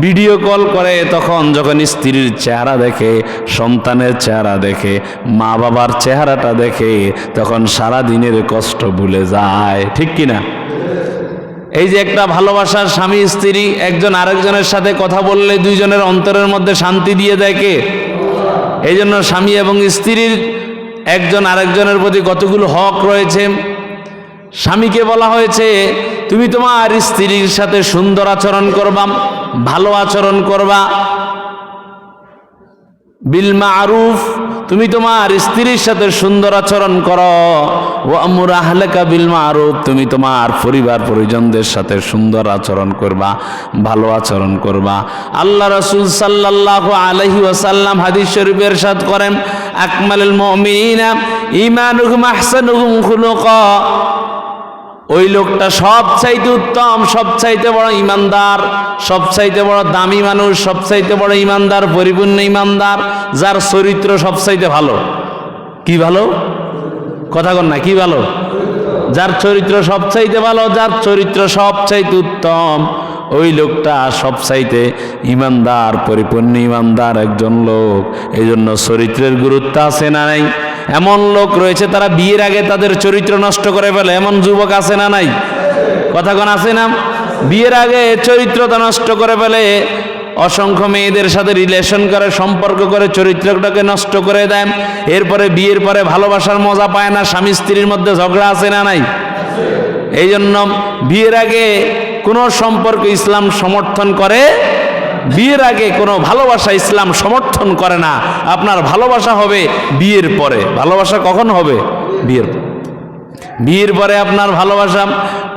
Video call করে তখন যখন স্ত্রীর চেহারা দেখে, সন্তানের চেহারা দেখে মা বাবার চেহারাটা দেখে, তখন সারা দিনের কষ্ট ভুলে যায়। ঠিক কিনা? এই যে একটা ভালোবাসার স্বামী, স্ত্রী, একজন আরেকজনের সাথে কথা বললে দুইজনের অন্তরের মধ্যে শান্তি দিয়ে দেয় কে? এই জন্য স্বামী এবং স্ত্রীর একজন আরেকজনের প্রতি কতগুলো হক রয়েছে? স্বামীকে বলা হয়েছে তুমি তোমার স্ত্রীর সাথে সুন্দর আচরণ করবা, ভালো আচরণ করবা। বিল মারুফ, তুমি তোমার স্ত্রীর সাথে সুন্দর আচরণ করো। ও আমুর আহলেকা বিল মারুফ, তুমি তোমার পরিবার পরিজনদের সাথে সুন্দর আচরণ করবা, ভালো আচরণ করবা। আল্লাহ রসুল সাল্লাহ আলহি ওয়াসাল্লাম হাদিস শরীফের সাথ করেন, আকমালুল মুমিনিনা ঈমানুহুম আহসানুহুম ওই লোকটা সব চাইতে উত্তম সব চাইতে বড় ইমানদার সব চাইতে বড় দামি মানুষ সব চাইতে বড় ইমানদার, পরিপূর্ণ ইমানদার, যার চরিত্র সব চাইতে ভালো। কি ভালো? কথা কন না, কি ভালো? যার চরিত্র সব চাইতে ভালো, যার চরিত্র সব চাইতে উত্তম, ওই লোকটা সব চাইতে ইমানদার, পরিপূর্ণ ইমানদার একজন লোক। এই জন্য চরিত্রের গুরুত্ব আছে না নাই? এমন লোক রয়েছে, তারা বিয়ের আগে তাদের চরিত্র নষ্ট করে ফেলে। এমন যুবক আছে না নাই? কথা কোন আছে না? বিয়ের আগে চরিত্রটা নষ্ট করে ফেলে, অসংখ্য মেয়েদের সাথে রিলেশন করে, সম্পর্ক করে, চরিত্রটাকে নষ্ট করে দেন এরপরে বিয়ের পরে ভালোবাসার মজা পায় না, স্বামী স্ত্রীর মধ্যে ঝগড়া আছে না নাই? এই জন্য বিয়ের আগে কোনো সম্পর্ক ইসলাম সমর্থন করে বিয়ের আগে কোনো ভালোবাসা ইসলাম সমর্থন করে না। আপনার ভালোবাসা হবে বিয়ের পরে। ভালোবাসা কখন হবে? বিয়ের বিয়ের পরে আপনার ভালোবাসা,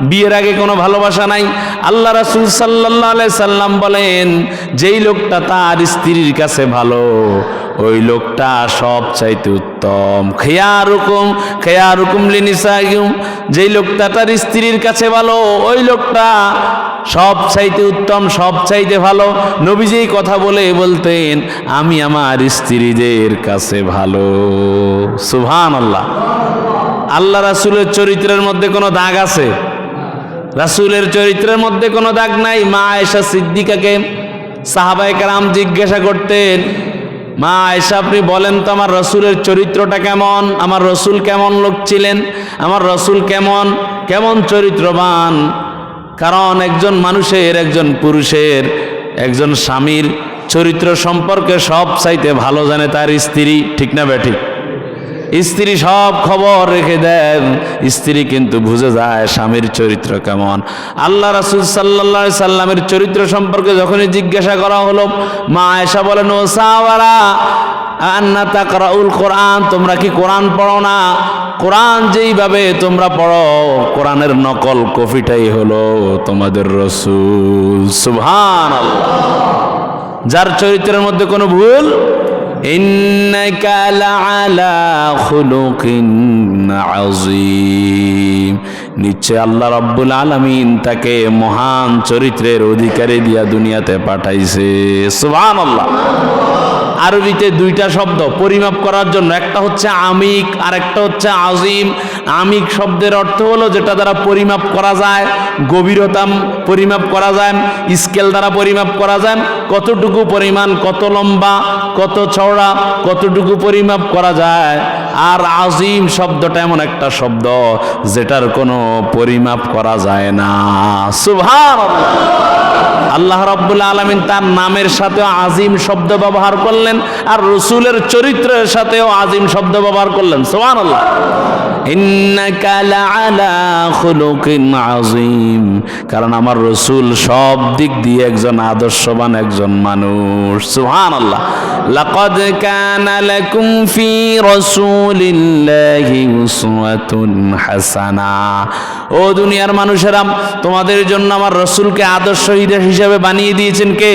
বিয়ের আগে কোনো ভালোবাসা নাই। আল্লাহ রাসুল সাল্লাহ সাল্লাম বলেন, যেই লোকটা তার স্ত্রীর কাছে ভালো ওই লোকটা সব চাইতে উত্তম। খেয়া রুকুম খেয়া রুকুম লিনিসাইম যেই লোকটা তার স্ত্রীর কাছে ভালো, ওই লোকটা সব চাইতে উত্তম, সব চাইতে ভালো। নবীজি কথা বলে বলতেন, আমি আমার স্ত্রীদের কাছে ভালো। সুভান আল্লাহ আল্লাহ রাসুলের চরিত্রের মধ্যে কোনো দাগ আছে? রাসুলের চরিত্রের মধ্যে কোনো দাগ নাই? মা এসা সিদ্দিকাকে সাহাবাই কারাম জিজ্ঞাসা করতেন মা আয়সা আপনি বলেন তো আমার রসুলের চরিত্রটা কেমন? আমার রসুল কেমন লোক ছিলেন? আমার রসুল কেমন? কেমন চরিত্রবান? কারণ একজন মানুষের, একজন পুরুষের, একজন স্বামীর চরিত্র সম্পর্কে সব চাইতে ভালো জানে তার স্ত্রী, ঠিক না ব্যাঠিক স্ত্রী সব খবর রেখে দেন। স্ত্রী কিন্তু বুঝে যায় স্বামীর চরিত্র কেমন। আল্লাহ রাসুল সাল্লা সাল্লামের চরিত্র সম্পর্কে যখনই জিজ্ঞাসা করা হলো, মা আয়সা বলেন ও সাওয়ারা, আন্না তাকরাউল কোরআন, তোমরা কি কোরআন পড়ো না? কোরআন যেইভাবে তোমরা পড়ো, কোরআনের নকল কফিটাই হলো তোমাদের রসুল। সুবহান যার চরিত্রের মধ্যে কোনো ভুল إنك لعلى خلق عظيم নিশ্চয় আল্লাহ রব্বুল আলমিন তাকে মহান চরিত্রের অধিকারী দিয়া দুনিয়াতে পাঠাইছে সুবহান আল্লাহ আরবিতে দুইটা শব্দ। পরিমাপ করার জন্য একটা হচ্ছে আমিক আর একটা হচ্ছে আজিম। আমিক শব্দের অর্থ হলো যেটা দ্বারা পরিমাপ করা যায়, গভীরতা পরিমাপ করা যায়, স্কেল দ্বারা পরিমাপ করা যায়, কতটুকু পরিমাণ, কত লম্বা, কত চওড়া, কতটুকু পরিমাপ করা যায়। আর আজিম শব্দটা এমন একটা শব্দ যেটার কোনো পরিমাপ করা যায় না। সুভান আল্লাহ রব্বুল আলমিন তার নামের সাথেও আজিম শব্দ ব্যবহার করলেন আর রসুলের চরিত্রের সাথেও আজিম শব্দ ব্যবহার করলেন। সোহান আল্লাহ আজিম কারণ আমার রসুল সব দিক দিয়ে একজন আদর্শবান একজন মানুষ সুহান আল্লাহ لقد كان لكم في رسول الله أسوة حسنة ও দুনিয়ার মানুষেরা তোমাদের জন্য আমার রসুলকে আদর্শ হিসেবে বানিয়ে দিয়েছেন কে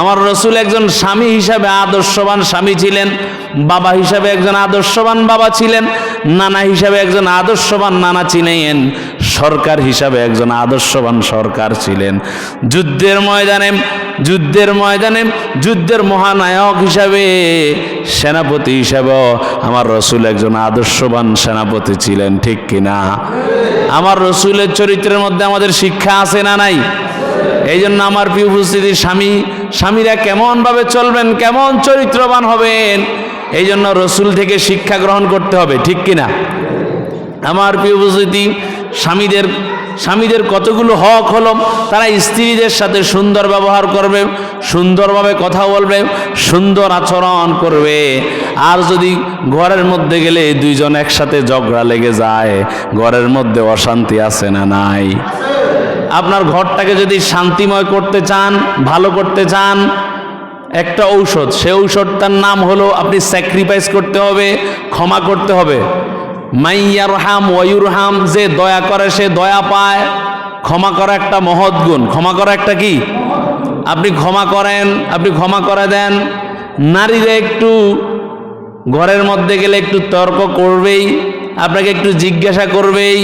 আমার রসুল একজন স্বামী হিসাবে আদর্শবান স্বামী ছিলেন, বাবা হিসাবে একজন আদর্শবান বাবা ছিলেন, নানা হিসাবে একজন আদর্শবান নানা ছিলেন, সরকার হিসাবে একজন আদর্শবান সরকার ছিলেন। যুদ্ধের ময়দানে যুদ্ধের ময়দানে, যুদ্ধের মহানায়ক হিসাবে, সেনাপতি হিসাবেও আমার রসুল একজন আদর্শবান সেনাপতি ছিলেন, ঠিক কিনা? আমার রসুলের চরিত্রের মধ্যে আমাদের শিক্ষা আছে না নাই? এই জন্য আমার প্রিয় উপস্থিতি স্বামী, স্বামীরা কেমনভাবে চলবেন, কেমন চরিত্রবান হবেন এই জন্য রসুল থেকে শিক্ষা গ্রহণ করতে হবে, ঠিক কিনা? আমার প্রিয় উপস্থিতি, স্বামীদের স্বামীদের কতগুলো হক হলো, তারা স্ত্রীদের সাথে সুন্দর ব্যবহার করবে, সুন্দরভাবে কথা বলবে, সুন্দর আচরণ করবে। আর যদি ঘরের মধ্যে গেলে দুইজন একসাথে ঝগড়া লেগে যায়, ঘরের মধ্যে অশান্তি আছে না নাই? আপনার ঘরটাকে যদি শান্তিময় করতে চান, ভালো করতে চান, একটা ঔষধ, সে ঔষধটার নাম হলো আপনি স্যাক্রিফাইস করতে হবে, ক্ষমা করতে হবে। মাইয়ার হাম ওয়ুর হাম যে দয়া করে, সে দয়া পায়। ক্ষমা করা একটা মহৎ গুণ। ক্ষমা করা একটা কি? আপনি ক্ষমা করেন, আপনি ক্ষমা করে দেন। নারীরা একটু ঘরের মধ্যে গেলে একটু তর্ক করবেই, আপনাকে একটু জিজ্ঞাসা করবেই,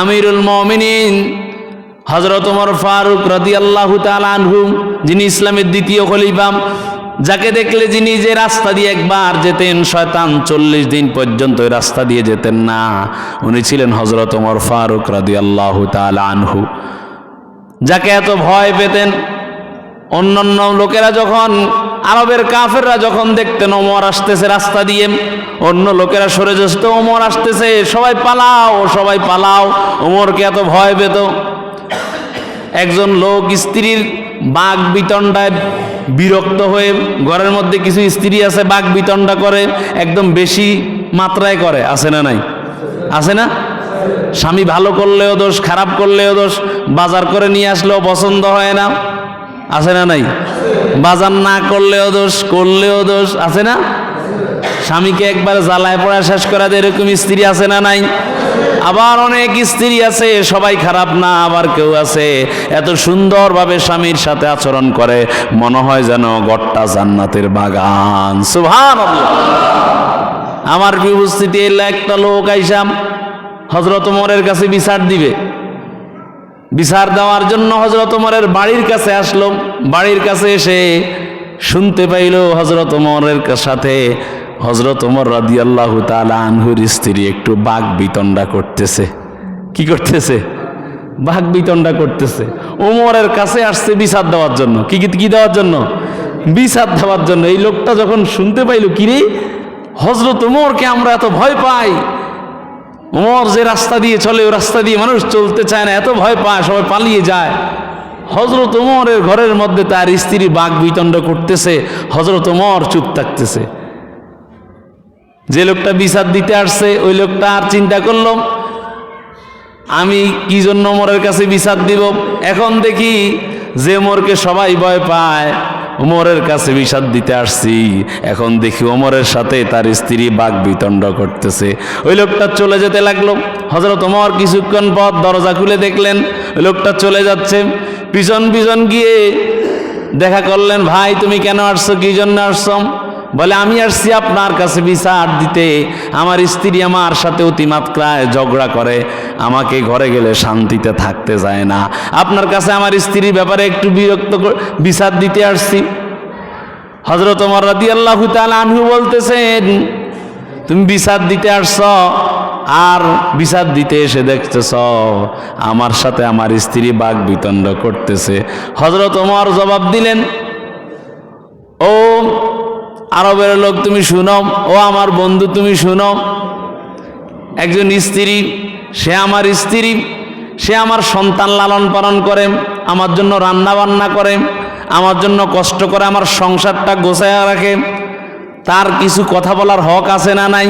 আমিরুল মমিনিন হজরত ওমর ফারুক রদি আল্লাহ আনহু, যিনি ইসলামের দ্বিতীয় খলিফাম যাকে দেখলে যিনি যে রাস্তা দিয়ে একবার যেতেন, শয়তান চল্লিশ দিন পর্যন্ত ওই রাস্তা দিয়ে যেতেন না। উনি ছিলেন হজরত ওমর ফারুক রদি আল্লাহ আনহু। যাকে এত ভয় পেতেন, অন্যান্য লোকেরা যখন, আরবের কাফেররা যখন দেখতেন ওমর আসতেছে রাস্তা দিয়ে, অন্য লোকেরা সরে যেত, ওমর আসতেছে, সবাই পালাও সবাই পালাও, ওমরকে এত ভয় পেত। একজন লোক স্ত্রীর বাঘ বিতণ্ডায় বিরক্ত হয়ে ঘরের মধ্যে কিছু স্ত্রী আছে, বাঘ বিতণ্ডা করে, একদম বেশি মাত্রায় করে। আছে না নাই? আছে না? স্বামী ভালো করলেও দোষ, খারাপ করলেও দোষ, বাজার করে নিয়ে আসলেও পছন্দ হয় না। আছে না নাই? বাজার না করলেও দোষ করলেও দোষ, আছে না? স্বামীকে একবার জ্বালায় পড়া শেষ করা এরকম স্ত্রী আছে না নাই? আবার অনেক স্ত্রী আছে, সবাই খারাপ না, আবার কেউ আছে। এত সুন্দরভাবে স্বামীর সাথে আচরণ করে, মনে হয় যেন গট্টা জান্নাতের বাগান। সুভান আমার বিবস্থিতি এলে একটা লোক আইসাম হজরত মোরের কাছে বিচার দিবে। বিচার দেওয়ার জন্য হজরত ওমরের বাড়ির কাছে আসলো। বাড়ির কাছে এসে শুনতে পাইল হজরত ওমরের সাথে হজরত ওমর রাদি আল্লাহ আনহুর স্ত্রী একটু বাঘ বিতণ্ডা করতেছে। কি করতেছে? বাঘ বিতণ্ডা করতেছে। ওমরের কাছে আসছে বিচার দেওয়ার জন্য। কি কি কি দেওয়ার জন্য? বিচার দেওয়ার জন্য। এই লোকটা যখন শুনতে পাইল কিরে হজরত ওমরকে আমরা এত ভয় পাই? ওমর যে রাস্তা দিয়ে চলে ও রাস্তা দিয়ে মানুষ চলতে চায় না, এত ভয় পায়, সবাই পালিয়ে যায়। হজরত ওমরের ঘরের মধ্যে তার স্ত্রী বাঘ বিতণ্ড করতেছে। হজরত ওমর চুপ থাকতেছে। যে লোকটা বিচার দিতে আসছে, ওই লোকটা আর চিন্তা করল, আমি কি জন্য ওমরের কাছে বিচার দিব? এখন দেখি যে মোরকে সবাই ভয় পায় ওমরের কাছে বিষাদ দিতে আসছি। এখন দেখি ওমরের সাথে তার স্ত্রী বাঘ বিতণ্ড করতেছে। ওই লোকটা চলে যেতে লাগল। হজরত ওমর কিছুক্ষণ পর দরজা খুলে দেখলেন, ওই লোকটা চলে যাচ্ছে। পিছন পিছন গিয়ে দেখা করলেন, ভাই, তুমি কেন আসছো? কি জন্য আসছো? বলে, আমি আসছি আপনার কাছে বিচার দিতে, আমার স্ত্রী আমার সাথে অতিমাত্রায় ঝগড়া করে, আমাকে ঘরে গেলে শান্তিতে থাকতে যায় না। আপনার কাছে আমার স্ত্রীর ব্যাপারে একটু বিরক্ত বিচার দিতে আসছি। হজরত ওমর রাদি আল্লাহ আনহু বলতেছেন, তুমি বিচার দিতে আসছ, আর বিচার দিতে এসে দেখতেছ, আমার সাথে আমার স্ত্রী বাঘ বিতণ্ড করতেছে। হজরত ওমর জবাব দিলেন, ও আরবের লোক তুমি শুনো, ও আমার বন্ধু তুমি শুনো। একজন স্ত্রী, সে আমার স্ত্রী, সে আমার সন্তান লালন পালন করে, আমার জন্য রান্না বান্না করে, আমার জন্য কষ্ট করে আমার সংসারটা গোছায় রাখে। তার কিছু কথা বলার হক আছে না নাই?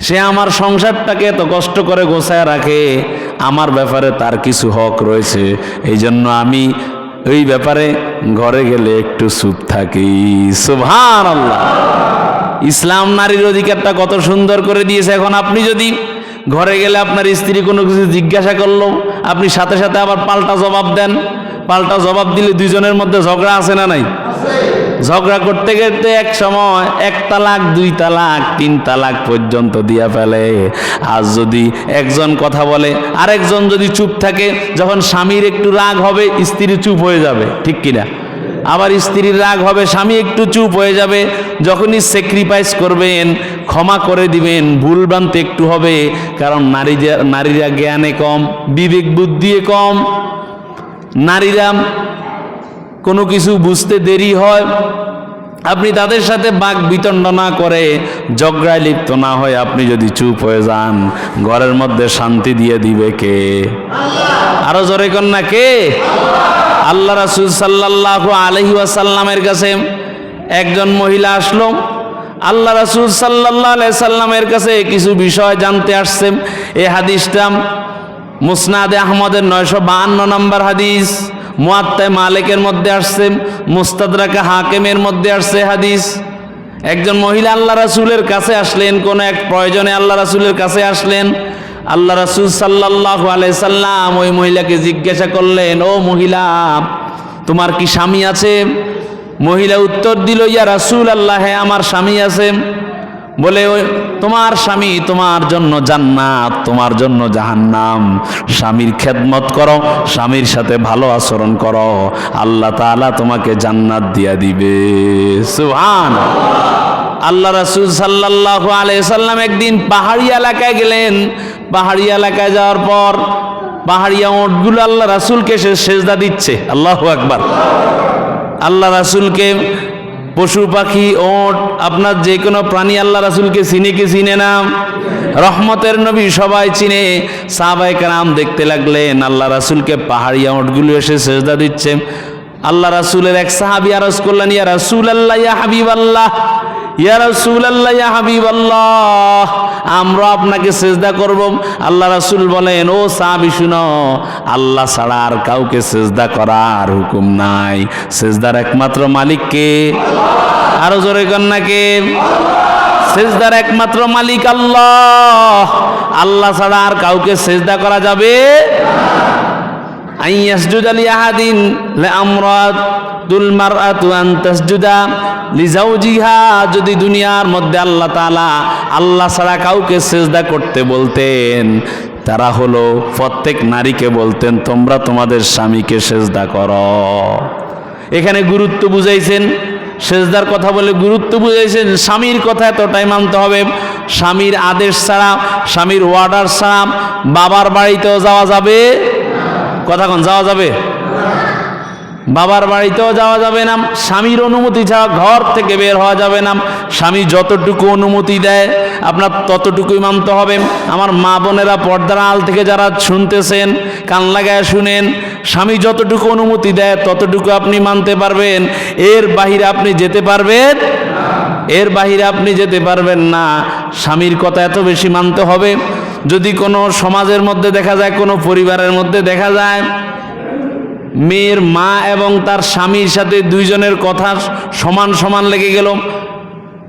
সে আমার সংসারটাকে এত কষ্ট করে গোছায় রাখে, আমার ব্যাপারে তার কিছু হক রয়েছে। এই জন্য আমি ওই ব্যাপারে ঘরে গেলে একটু চুপ থাকি সুভান আল্লাহ ইসলাম নারীর অধিকারটা কত সুন্দর করে দিয়েছে। এখন আপনি যদি ঘরে গেলে আপনার স্ত্রী কোনো কিছু জিজ্ঞাসা করল, আপনি সাথে সাথে আবার পাল্টা জবাব দেন। পাল্টা জবাব দিলে দুজনের মধ্যে ঝগড়া আছে না নাই? ঝগড়া করতে করতে এক সময় এক তালাক, দুই তালাক, তিন তালাক পর্যন্ত দিয়া ফেলে। আর যদি একজন কথা বলে, আরেকজন যদি চুপ থাকে, যখন স্বামীর একটু রাগ হবে, স্ত্রী চুপ হয়ে যাবে, ঠিক কিনা? আবার স্ত্রীর রাগ হবে, স্বামী একটু চুপ হয়ে যাবে, যখনই স্যাক্রিফাইস করবেন, ক্ষমা করে দিবেন, ভুল ভ্রান্তি একটু হবে, কারণ নারীরা নারীরা জ্ঞানে কম, বিবেক বুদ্ধিয়ে কম। নারীরা কোনো কিছু বুঝতে দেরি হয় আপনি তাদের সাথে বাক বিতণ্ড না করে ঝগড়ায় লিপ্ত না হয়ে আপনি যদি চুপ হয়ে যান ঘরের মধ্যে শান্তি দিয়ে দিবে কে? আরও জোরে কন্যা কে? আল্লাহ। রাসুল সাল্লাহ আলহি ওয়াসাল্লামের কাছে একজন মহিলা আসলো। আল্লাহ রাসুল সাল্লাহ সাল্লামের কাছে কিছু বিষয় জানতে আসছে। এই হাদিসটা মুসনাদে আহমদের নয়শো বাহান্ন নম্বর হাদিস। মুয়াত্তায় মালিকের মধ্যে আসছে, মুস্তাদরাকা হাকেমের মধ্যে আসছে হাদিস। একজন মহিলা আল্লাহ রাসুলের কাছে আসলেন, কোন এক প্রয়োজনে আল্লাহ রাসুলের কাছে আসলেন। আল্লাহ রাসুল সাল্লাহ সাল্লাম ওই মহিলাকে জিজ্ঞাসা করলেন, ও মহিলা, তোমার কি স্বামী আছে? মহিলা উত্তর দিল, ইয়া রাসুল আল্লাহ হ্যাঁ আমার স্বামী আছে। বলে তোমার স্বামী তোমার জন্য জান্নাত, তোমার জন্য জাহান্নাম। স্বামীর খেদমত করো, স্বামীর সাথে ভালো আচরণ করো। আল্লাহ তাআলা তোমাকে জান্নাত দিয়া দিবে। সুহান আল্লাহ রাসূল সাল্লাল্লাহু আলাইহি সাল্লাম একদিন পাহাড়ি এলাকায় গেলেন। পাহাড়ি এলাকায় যাওয়ার পর পাহাড়িয়া ওটগুলো আল্লাহ রাসূলকে সে সেজদা দিচ্ছে। আল্লাহ আকবার। আল্লাহ রাসূলকে পশু পাখি, ওট, আপনার যে কোনো প্রাণী আল্লাহ রাসুলকে চিনে কি চিনে না? রহমতের নবী সবাই চিনে। সাবাই কারাম দেখতে লাগলেন, আল্লাহ রাসুলকে পাহাড়িয়া ওটগুলো এসে সেজদা দিচ্ছে। আল্লাহ রাসুলের এক সাহাবি আরজ করলেন, ইয়া রাসুল আল্লাহ ইয়া হাবিব আল্লাহ ইয়া রাসুল আল্লাহ ইয়া হাবিব আমরা আপনাকে সেজদা করব। আল্লাহ রাসুল বলেন, ও সাহাবি, শুনো, আল্লাহ ছাড়া আর কাউকে সেজদা করার হুকুম নাই। সেজদার একমাত্র মালিককে আরও জোরে কন্যাকে সেজদার একমাত্র মালিক আল্লাহ। আল্লাহ ছাড়া আর কাউকে সেজদা করা যাবে আই ইয়াসজুদ আলি আহাদিন লে আমরাত তুল মারআতু আন লিজাউজিহা যদি দুনিয়ার মধ্যে আল্লাহ তাআলা আল্লাহ ছাড়া কাউকে সেজদা করতে বলতেন, তারা হলো প্রত্যেক নারীকে বলতেন, তোমরা তোমাদের স্বামীকে সেজদা করো। এখানে গুরুত্ব বুঝাইছেন, সেজদার কথা বলে গুরুত্ব বুঝাইছেন, স্বামীর কথা এতটাই মানতে হবে, স্বামীর আদেশ ছাড়া, স্বামীর ওয়ার্ডার ছাড়া বাবার বাড়িতেও যাওয়া যাবে কথা কোন, যাওয়া যাবে? বাবার বাড়িতেও যাওয়া যাবে না, স্বামীর অনুমতি ছাড়া ঘর থেকে বের হওয়া যাবে না, স্বামী যতটুকু অনুমতি দেয়, আপনার ততটুকুই মানতে হবে। আমার মা বোনেরা পর্দার আল থেকে যারা শুনতেছেন, কান লাগায় শুনেন, স্বামী যতটুকু অনুমতি দেয়, ততটুকু আপনি মানতে পারবেন। এর বাহিরে আপনি যেতে পারবেন, এর বাহিরে আপনি যেতে পারবেন না। স্বামীর কথা এত বেশি মানতে হবে যদি কোনো সমাজের মধ্যে দেখা যায়, কোনো পরিবারের মধ্যে দেখা যায়, মেয়ের মা এবং তার স্বামীর সাথে দুইজনের কথা সমান সমান লেগে গেল,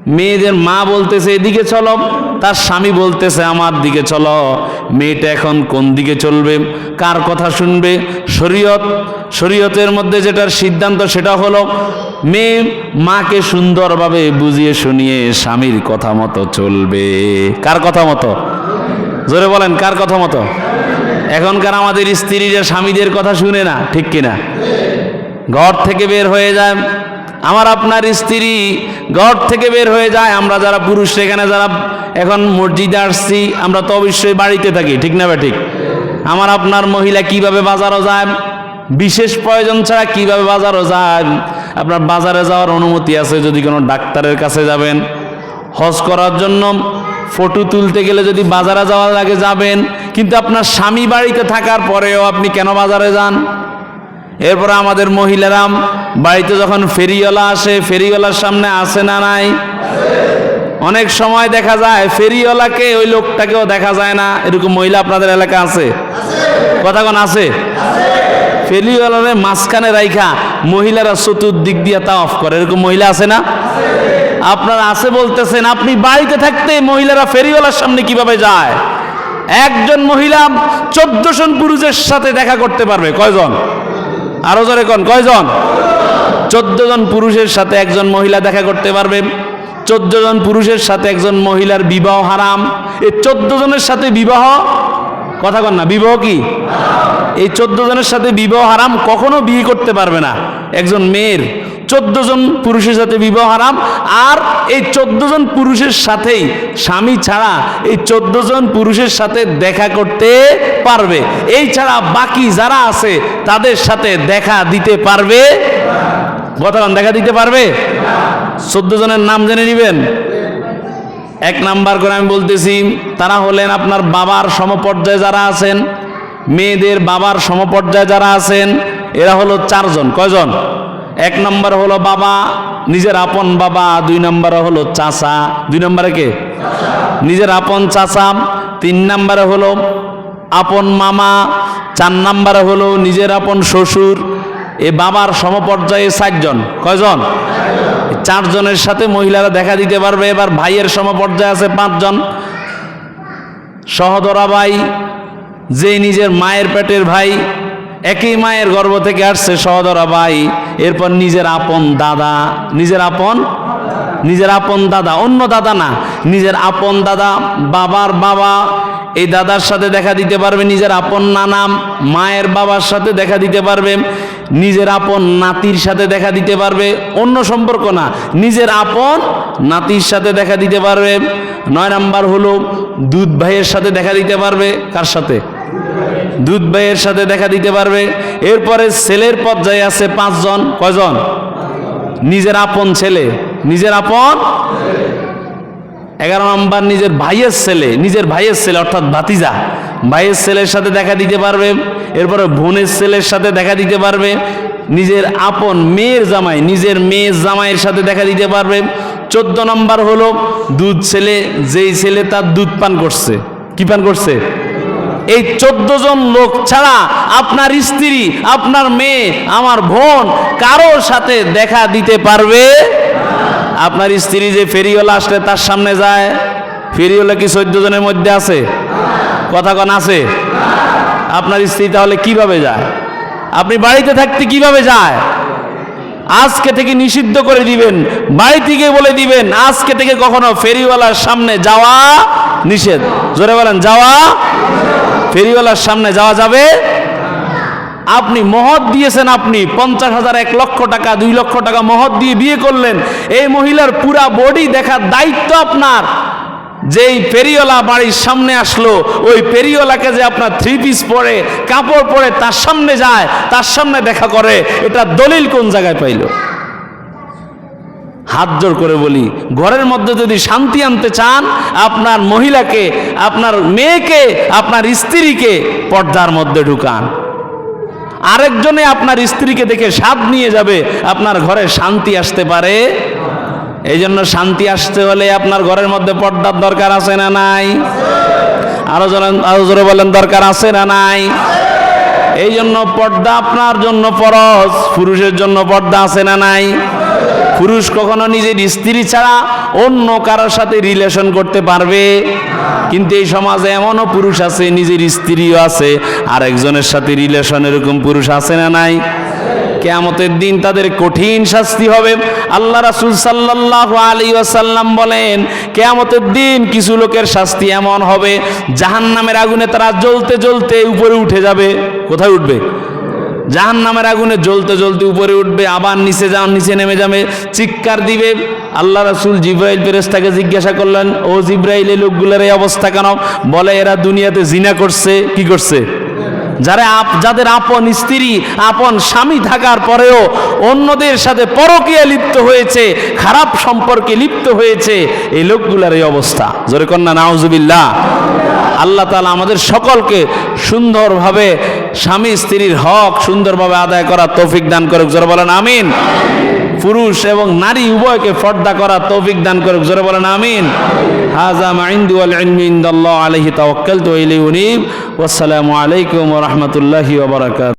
মেয়েদের মা বলতেছে, এদিকে চলো। তার স্বামী বলতেছে, আমার দিকে চলো। মেয়েটা এখন কোন দিকে চলবে? কার কথা শুনবে? শরীয়ত, শরীয়তের মধ্যে যেটার সিদ্ধান্ত সেটা হলো, মেয়ে মাকে সুন্দরভাবে বুঝিয়ে শুনিয়ে স্বামীর কথা মতো চলবে। কার কথা মতো? জোরে বলেন, কার কথা মতো? এখনকার আমাদের স্ত্রীরা স্বামীদের কথা শুনে না, ঠিক কিনা? ঘর থেকে বের হয়ে যায়, আমার আপনার স্ত্রী ঘর থেকে বের হয়ে যায়, আমরা যারা পুরুষ, সেখানে যারা এখন মসজিদে আসছি, আমরা তো অবশ্যই বাড়িতে থাকি, ঠিক না বা ঠিক আমার আপনার মহিলা কীভাবে বাজারও যায়, বিশেষ প্রয়োজন ছাড়া কীভাবে বাজারও যায়, আপনার বাজারে যাওয়ার অনুমতি আছে, যদি কোনো ডাক্তারের কাছে যাবেন, হজ করার জন্য ফটো তুলতে গেলে যদি বাজারে যাওয়ার আগে যাবেন, কিন্তু আপনার স্বামী বাড়িতে থাকার পরেও আপনি কেন বাজারে যান? এরপরে আমাদের মহিলারা বাড়িতে যখন ফেরিওয়ালা আসে, ফেরিওয়ালার সামনে আসে না নাই? অনেক সময় দেখা যায় ফেরিওয়ালাকে ওই লোকটাকেও দেখা যায় না। এরকম মহিলা আপনাদের এলাকা আছে? কথা কোন আছে? ফেরিওয়ালারে মাঝখানে রাইখা মহিলারা চতুর্দিক দিয়ে তা অফ করে। এরকম মহিলা আছে না? আপনারা আছে বলতেছেন, আপনি বাড়িতে থাকতে মহিলারা ফেরিওয়ালার সামনে কীভাবে যায়? একজন মহিলা চোদ্দ জন পুরুষের সাথে দেখা করতে পারবে, কয়জন? আরও জোরে কোন, কয়জন? চোদ্দ জন পুরুষের সাথে একজন মহিলা দেখা করতে পারবে চোদ্দ জন পুরুষের সাথে একজন মহিলার বিবাহ হারাম। এই চোদ্দ জনের সাথে বিবাহ, কথা কন না, বিবাহ কি? এই চোদ্দ জনের সাথে বিবাহ হারাম কখনো বিয়ে করতে পারবে না। একজন মেয়ের চোদ্দ জন পুরুষের সাথে বিবাহ হারাম, আর এই চোদ্দ জন পুরুষের সাথেই স্বামী ছাড়া এই চোদ্দ জন পুরুষের সাথে দেখা করতে পারবে। এই ছাড়া বাকি যারা আছে, তাদের সাথে দেখা দিতে পারবে? গতকাল দেখা দিতে পারবে? চোদ্দ জনের নাম জেনে নেবেন? এক নাম্বার করে আমি বলতেছি, তারা হলেন আপনার বাবার সমপর্যায়ে যারা আছেন, মেয়েদের বাবার সমপর্যায়ে যারা আছেন, এরা হলো চারজন। কয়জন? এক নম্বর হলো বাবা, নিজের আপন বাবা, দুই নম্বরে হলো চাচা, দুই নম্বরে কে? নিজের আপন চাচা, তিন নম্বরে হলো আপন মামা, চার নম্বরে হলো নিজের আপন শ্বশুর, এ বাবার সমপর্যায়ে চারজন কয়জন? চারজনের সাথে মহিলারা দেখা দিতে পারবে, এবার ভাইয়ের সমপর্যায়ে আছে পাঁচজন। সহদরা ভাই, যে নিজের মায়ের পেটের ভাই একই মায়ের গর্ভ থেকে আসছে, সহদরা ভাই। এরপর নিজের আপন দাদা, নিজের আপন নিজের আপন দাদা, অন্য দাদা না, নিজের আপন দাদা, বাবার বাবা, এই দাদার সাথে দেখা দিতে পারবে, নিজের আপন নানা, মায়ের বাবার সাথে দেখা দিতে পারবে, নিজের আপন নাতির সাথে দেখা দিতে পারবে, অন্য সম্পর্ক না, নিজের আপন নাতির সাথে দেখা দিতে পারবে। নয় নাম্বার হলো, দুধ ভাইয়ের সাথে দেখা দিতে পারবে, কার সাথে? দুধ ভাইয়ের সাথে দেখা দিতে পারবে। এরপরে ছেলের পর্যায়ে আছে পাঁচজন। কয়জন? নিজের আপন ছেলে। নিজের আপন? এগারো নম্বর নিজের ভাইয়ের ছেলে। নিজের ভাইয়ের ছেলে, অর্থাৎ ভাতিজা। ভাইয়ের ছেলের সাথে দেখা দিতে পারবে। এরপরে বোনের ছেলের সাথে দেখা দিতে পারবে। নিজের আপন মেয়ের জামাই, নিজের মেয়ের জামাইয়ের সাথে দেখা দিতে পারবে। চোদ্দ নম্বর হলো দুধ ছেলে, যেই ছেলে তার দুধ পান করছে। কি পান করছে? এই চোদ্দ জন লোক ছাড়া আপনার স্ত্রী, আপনার মেয়ে, আমার বোন কারোর সাথে দেখা দিতে পারবে? আপনার স্ত্রী যে ফেরিওয়ালা আসলে তার সামনে যায়, ফেরিওয়ালা কি চোদ্দ জনের মধ্যে আছে? কথা কন, আছে? আপনার স্ত্রী তাহলে কীভাবে যায়? আপনি বাড়িতে থাকতে কীভাবে যায়? আজকে থেকে নিষিদ্ধ করে দিবেন বাড়ি থেকে বলে দিবেন, আজকে থেকে কখনো ফেরিওয়ালার সামনে যাওয়া নিষেধ। জোরে বলেন, যাওয়া ফেরিওয়ালার সামনে যাওয়া যাবে? আপনি মহৎ দিয়েছেন আপনি। পঞ্চাশ হাজার, এক লক্ষ টাকা, দুই লক্ষ টাকা মহৎ দিয়ে বিয়ে করলেন। এই মহিলার পুরা বডি দেখার দায়িত্ব আপনার। যেই পেরিওলা বাড়ির সামনে আসলো, ওই পেরিওলাকে যে আপনার থ্রি পিস পরে, কাপড় পরে তার সামনে যায়, তার সামনে দেখা করে, এটা দলিল কোন জায়গায় পাইলো? হাত জোর করে বলি, ঘরের মধ্যে যদি শান্তি আনতে চান, আপনার মহিলাকে, আপনার মেয়েকে, আপনার স্ত্রীকে পর্দার মধ্যে ঢুকান। আরেকজনে আপনার স্ত্রীকে দেখে স্বাদ নিয়ে যাবে, আপনার ঘরে শান্তি আসতে পারে? এই জন্য শান্তি আসতে হলে আপনার ঘরের মধ্যে পর্দার দরকার আছে না নাই? আরও জোরে বলেন, দরকার আছে না নাই? এই জন্য পর্দা আপনার জন্য ফরজ। পুরুষের জন্য পর্দা আছে না নাই? পুরুষ কখনো নিজের স্ত্রী ছাড়া অন্য কারোর সাথে রিলেশন করতে পারবে? কিন্তু এই সমাজে এমনও পুরুষ আছে, নিজের স্ত্রীও আছে আর একজনের সাথে রিলেশন এরকম পুরুষ আছে না নাই? কেয়ামতের দিন তাদের কঠিন শাস্তি হবে। আল্লাহ রাসুল সাল্লাহ আলী ওয়াসাল্লাম বলেন, কেয়ামতের দিন কিছু লোকের শাস্তি এমন হবে জাহান নামের আগুনে তারা জ্বলতে জ্বলতে উপরে উঠে যাবে। কোথায় উঠবে? জাহান নামের আগুনে জ্বলতে জ্বলতে উপরে উঠবে, আবার নিচে যান নিচে নেমে যাবে, চিৎকার দিবে। আল্লাহ রাসুল জিব্রাইল ফেরেস্তাকে জিজ্ঞাসা করলেন, ও জিব্রাইল, এই লোকগুলোর এই অবস্থা কেন? বলে, এরা দুনিয়াতে জিনা করছে, কি করছে? যারা আপ যাদের আপন স্ত্রী, আপন স্বামী থাকার পরেও অন্যদের সাথে পরকীয়া লিপ্ত হয়েছে, খারাপ সম্পর্কে লিপ্ত হয়েছে, এই লোকগুলার এই অবস্থা। জোরে কন্যা, নাউজুবিল্লাহ। আল্লাহ তালা আমাদের সকলকে সুন্দরভাবে স্বামী স্ত্রীর হক সুন্দরভাবে আদায় করার তৌফিক দান করুক। জোরে বলেন, আমিন। পুরুষ এবং নারী উভয়কে ফর্দা করা তৌফিক দান করুক। জোরে বলেন, আমিন। হাজা মাইন্দু আল ইনদাল্লাহ আলাইহি তাওয়াক্কালতু ইলাইহি উনীব। ওয়াসসালামু আলাইকুম ওয়া রাহমাতুল্লাহি ওয়া বারাকাতুহু।